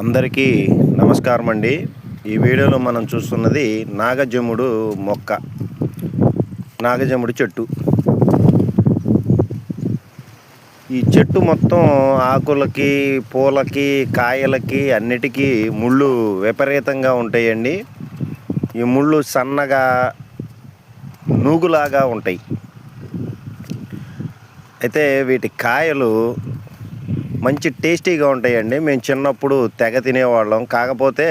అందరికీ నమస్కారం అండి ఈ వీడియోలో మనం చూస్తున్నది నాగజముడు మొక్క. నాగజముడు చెట్టు. ఈ చెట్టు మొత్తం ఆకులకి పూలకి కాయలకి అన్నిటికీ ముళ్ళు విపరీతంగా ఉంటాయండి. ఈ ముళ్ళు సన్నగా నూగులాగా ఉంటాయి. అయితే వీటి కాయలు మంచి టేస్టీగా ఉంటాయండి. మేము చిన్నప్పుడు తెగ తినేవాళ్ళం. కాకపోతే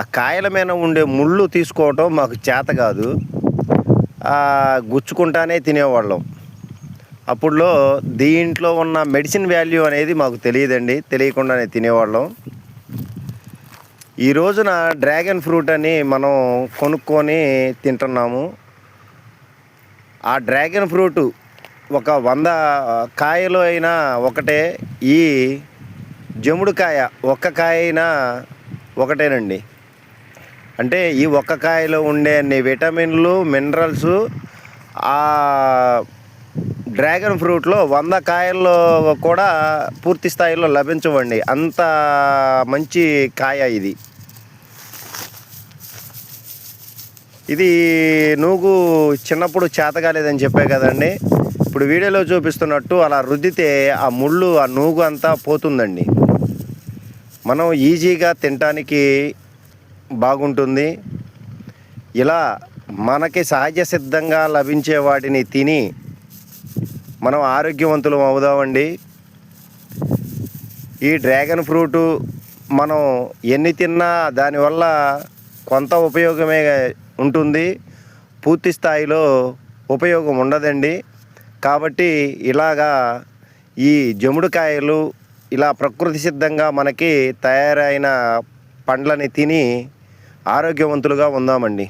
ఆ కాయల మీద ఉండే ముళ్ళు తీసుకోవటం మాకు చేత కాదు. గుచ్చుకుంటానే తినేవాళ్ళం. అప్పుడులో దీంట్లో ఉన్న మెడిసిన్ వాల్యూ అనేది మాకు తెలియదండి. తెలియకుండానే తినేవాళ్ళం. ఈ రోజున డ్రాగన్ ఫ్రూట్ అని మనం కొనుక్కొని తింటున్నాము. ఆ డ్రాగన్ ఫ్రూట్ ఒక వంద కాయలు అయినా ఒకటే ఈ జముడు కాయ ఒక్క కాయ అయినా ఒకటేనండి. అంటే ఈ ఒక్క కాయలో ఉండే అన్ని విటమిన్లు మినరల్స్ ఆ డ్రాగన్ ఫ్రూట్లో వంద కాయల్లో కూడా పూర్తి స్థాయిలో లభించవండి. అంత మంచి కాయ ఇది. ఇది నువ్వు చిన్నప్పుడు చేతగాలేదని చెప్పే కదండి. ఇప్పుడు వీడియోలో చూపిస్తున్నట్టు అలా రుద్దితే ఆ ముళ్ళు ఆ నూగు అంతా పోతుందండి. మనం ఈజీగా తినటానికి బాగుంటుంది. ఇలా మనకి సహజ సిద్ధంగా లభించే వాటిని తిని మనం ఆరోగ్యవంతులం అవుదామండి. ఈ డ్రాగన్ ఫ్రూటు మనం ఎన్ని తిన్నా దానివల్ల కొంత ఉపయోగమే ఉంటుంది. పూర్తి స్థాయిలో ఉపయోగం ఉండదండి. కాబట్టి ఇలాగా ఈ జముడుకాయలు ఇలా ప్రకృతి సిద్ధంగా మనకి తయారైన పండ్లని తిని ఆరోగ్యవంతులుగా ఉందామండి.